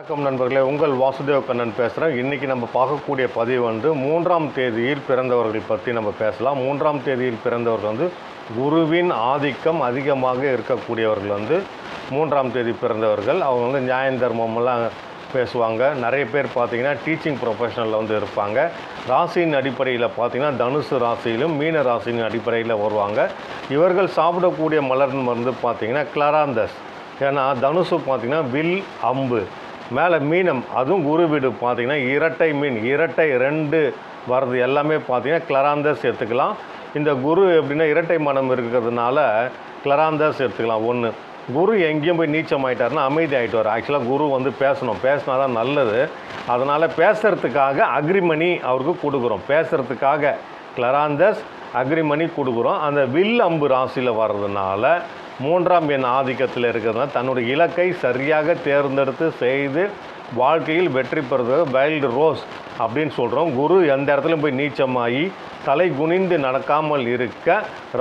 வணக்கம் நண்பர்களே உங்கள் வாசுதேவ கண்ணன் பேசுகிறேன் இன்றைக்கி நம்ம பார்க்கக்கூடிய பதிவு வந்து மூன்றாம் தேதியில் பிறந்தவர்கள் பற்றி நம்ம பேசலாம். மூன்றாம் தேதியில் பிறந்தவர்கள் வந்து குருவின் ஆதிக்கம் அதிகமாக இருக்கக்கூடியவர்கள் வந்து மூன்றாம் தேதி பிறந்தவர்கள். அவங்க வந்து நியாய தர்மமெல்லாம் பேசுவாங்க. நிறைய பேர் பார்த்திங்கன்னா டீச்சிங் ப்ரொஃபஷனலில் வந்து இருப்பாங்க. ராசியின் அடிப்படையில் பார்த்தீங்கன்னா தனுசு ராசியிலும் மீன ராசியின் அடிப்படையில் வருவாங்க. இவர்கள் சாப்பிடக்கூடிய மலர் வந்து பார்த்திங்கன்னா கிளராந்தஸ் ஏன்னா தனுசு பார்த்தீங்கன்னா வில் அம்பு. மேலே மீனம் அதுவும் குரு வீடு பார்த்திங்கன்னா இரட்டை மீன் இரட்டை ரெண்டு வர்றது எல்லாமே பார்த்தீங்கன்னா கிளராந்தஸ் எடுத்துக்கலாம். இந்த குரு எப்படின்னா இரட்டை மனம் இருக்கிறதுனால கிளராந்தஸ் எடுத்துக்கலாம் ஒன்று குரு எங்கேயும் போய் நீச்சம் ஆயிட்டாருன்னா அமைதி ஆகிட்டு ஆக்சுவலாக குரு வந்து பேசணும். பேசினா தான் நல்லது. அதனால் பேசுகிறதுக்காக அக்ரிமணி அவருக்கு கொடுக்குறோம். பேசுகிறதுக்காக கிளராந்தஸ் அக்ரிமணி கொடுக்குறோம். அந்த வில் அம்பு ராசியில் வர்றதுனால மூன்றாம் எண் ஆதிக்கத்தில் இருக்கிறதுனால தன்னுடைய இலக்கை சரியாக தேர்ந்தெடுத்து செய்து வாழ்க்கையில் வெற்றி பெறுறது வைல்டு ரோஸ் அப்படின்னு சொல்கிறோம் குரு எந்த இடத்துலையும் போய் நீச்சமாகி தலை குனிந்து நடக்காமல் இருக்க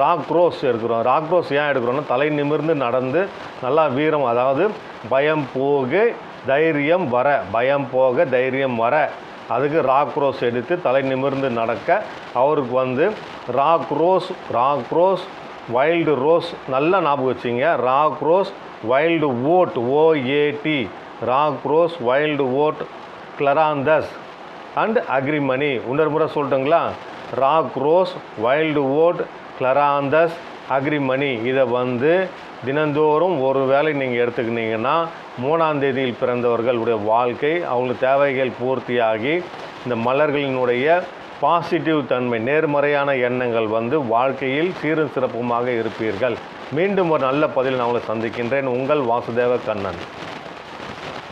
ராக் ரோஸ் எடுக்கிறோம். ராக் ரோஸ் ஏன் எடுக்கிறோன்னா தலை நிமிர்ந்து நடந்து நல்லா வீரம் அதாவது பயம் போக தைரியம் வர பயம் போக தைரியம் வர. அதுக்கு ராக் ரோஸ் எடுத்து தலை நிமிர்ந்து நடக்க அவருக்கு வந்து rock rose rock rose wild rose நல்லா ஞாபகம் வச்சிங்க. Rock rose wild oat O A T rock rose wild oat clematis and agrimony இன்னொரு முறை சொல்லட்டுங்களா? Rock rose wild oat clematis agrimony இதை வந்து தினந்தோறும் ஒரு வேளை நீங்கள் எடுத்துக்கினீங்கன்னா மூணாம் தேதியில் பிறந்தவர்களுடைய வாழ்க்கை அவங்களுக்கு தேவைகள் பூர்த்தியாகி இந்த மலர்களினுடைய பாசிட்டிவ் தன்மை நேர்மறையான எண்ணங்கள் வந்து வாழ்க்கையில் சீரும் சிறப்புமாக இருப்பீர்கள். மீண்டும் ஒரு நல்ல பதில் நான் உங்களை சந்திக்கின்றேன். உங்கள் வாசுதேவ கண்ணன்.